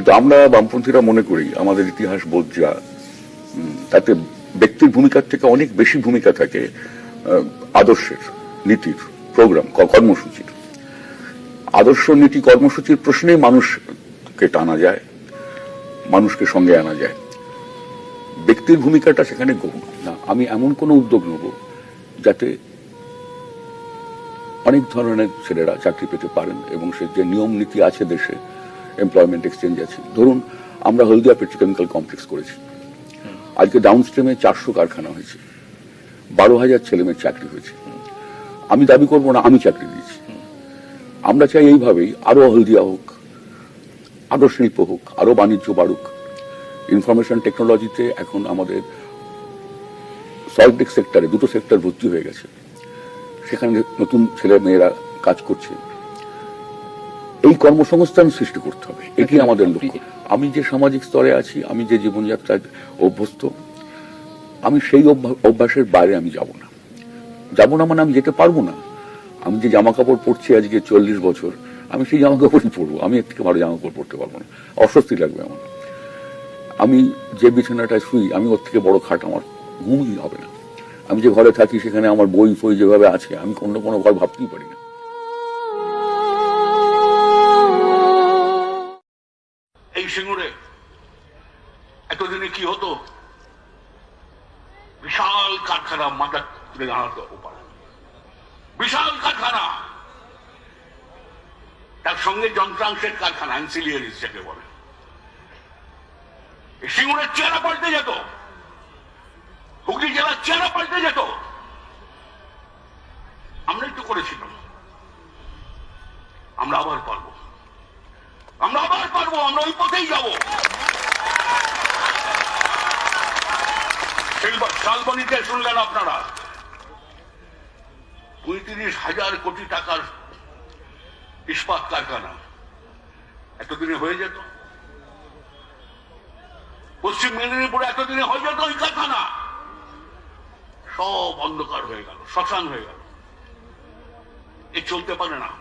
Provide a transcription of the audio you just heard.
কিন্তু আমরা বামপন্থীরা মনে করি, আমাদের ইতিহাস বোধ যা তাতে ব্যক্তির ভূমিকার থেকে অনেক বেশি ভূমিকা থাকে আদর্শের নীতির প্রোগ্রাম কর্মসূচির। আদর্শ নীতি, কর্মসূচির প্রশ্নে মানুষকে টানা যায়, মানুষকে সঙ্গে আনা যায়। ব্যক্তির ভূমিকাটা সেখানে গৌণ। না, আমি এমন কোনো উদ্যোগ নেব যাতে অনেক ধরনের ছেলেরা চাকরি পেতে পারেন এবং সে যে নিয়ম নীতি আছে দেশে এমপ্লয়মেন্ট এক্সচেঞ্জ আছে। ধরুন, আমরা হলদিয়া পেট্রোকেমিক্যাল কমপ্লেক্স করেছি। আজকে ডাউন স্ট্রিমে চারশো কারখানা হয়েছে। বারো হাজার ছেলে মেয়ের চাকরি হয়েছে। আমি দাবি করব না, আমি চাকরি দিয়েছি। আমরা চাই এইভাবেই আরও হলদিয়া হোক, আরও শিল্প হোক, আরও বাণিজ্য বাড়ুক। ইনফরমেশন টেকনোলজিতে এখন আমাদের সল্টেক সেক্টরে দুটো সেক্টর ভর্তি হয়ে গেছে। সেখানে নতুন ছেলে মেয়েরা কাজ করছে। এই কর্মসংস্থান সৃষ্টি করতে হবে। এটি আমাদের লক্ষ্য। আমি যে সামাজিক স্তরে আছি আমি যে জীবনযাত্রায় অভ্যস্ত আমি সেই অভ্যা- অভ্যাসের বাইরে আমি যাব না। যাব না মানে আমি যেতে পারব না। আমি যে জামা কাপড় পরছি আজকে চল্লিশ বছর আমি সেই জামা কাপড়ই পরবো। আমি এর থেকে ভালো জামা কাপড় পরতে পারব না। অস্বস্তি লাগবে আমার। আমি যে বিছানাটায় শুই আমি ওর থেকে বড় খাট আমার ঘুমই হবে না। আমি যে ঘরে থাকি সেখানে আমার বই ফই যেভাবে আছে আমি অন্য কোনো ঘর ভাবতেই পারি না। সিঙ্গুরে, এতদিনে কি হতো? বিশাল কারখানা মাথা তুলে দাঁড়াতো ওপার বিশাল কারখানা। তার সঙ্গে যন্ত্রাংশের কারখানা অ্যান্সিলিয়ারিস যাকে বলে। সিঙ্গুরের চেহারা পাল্টে যেত। হুগলি জেলার চেহারা পাল্টে যেত। আমরা একটু করেছিলাম। আমরা আবার পারব। আমরা পারব, আমরা ওই পথেই যাব। শুনলেন আপনারা? পঁয়ত্রিশ হাজার কোটি টাকার ইস্পাত কারখানা। এতদিনে হয়ে যেত। পশ্চিম মেদিনীপুরে এতদিনে হয়ে যেত ওই কারখানা। সব অন্ধকার হয়ে গেল, শ্মশান হয়ে গেল। এ চলতে পারে না।